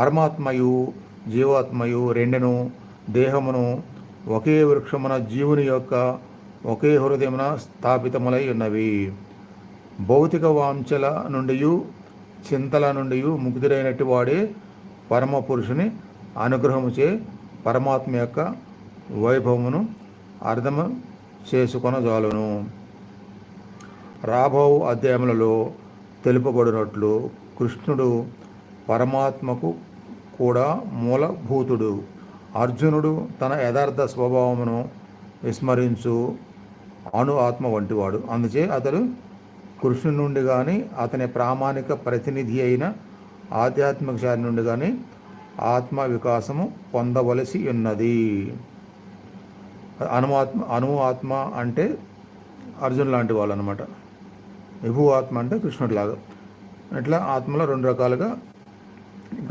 పరమాత్మయు జీవాత్మయు రెండును దేహమును ఒకే వృక్షమున జీవుని యొక్క ఒకే హృదయమున స్థాపితములై ఉన్నవి. భౌతిక వాంఛల నుండి చింతల నుండి ముగ్ధుడైనట్టు వాడే పరమ పురుషుని అనుగ్రహముచే పరమాత్మ యొక్క వైభవమును అర్థము చేసుకొనజాలను. రాబో అధ్యాయములలో తెలుపబడినట్లు కృష్ణుడు పరమాత్మకు కూడా మూలభూతుడు. అర్జునుడు తన యథార్థ స్వభావమును విస్మరించు అణు ఆత్మ వంటివాడు. అందుచే అతడు కృష్ణుడి నుండి కానీ అతని ప్రామాణిక ప్రతినిధి అయిన ఆధ్యాత్మిక శారి నుండి కానీ ఆత్మ వికాసము పొందవలసి ఉన్నది. అనుమాత్మ అణు ఆత్మ అంటే అర్జున్ లాంటి వాళ్ళు అనమాట విభు ఆత్మ అంటే కృష్ణుడిలాగా. ఇట్లా ఆత్మలో రెండు రకాలుగా ఇక్కడ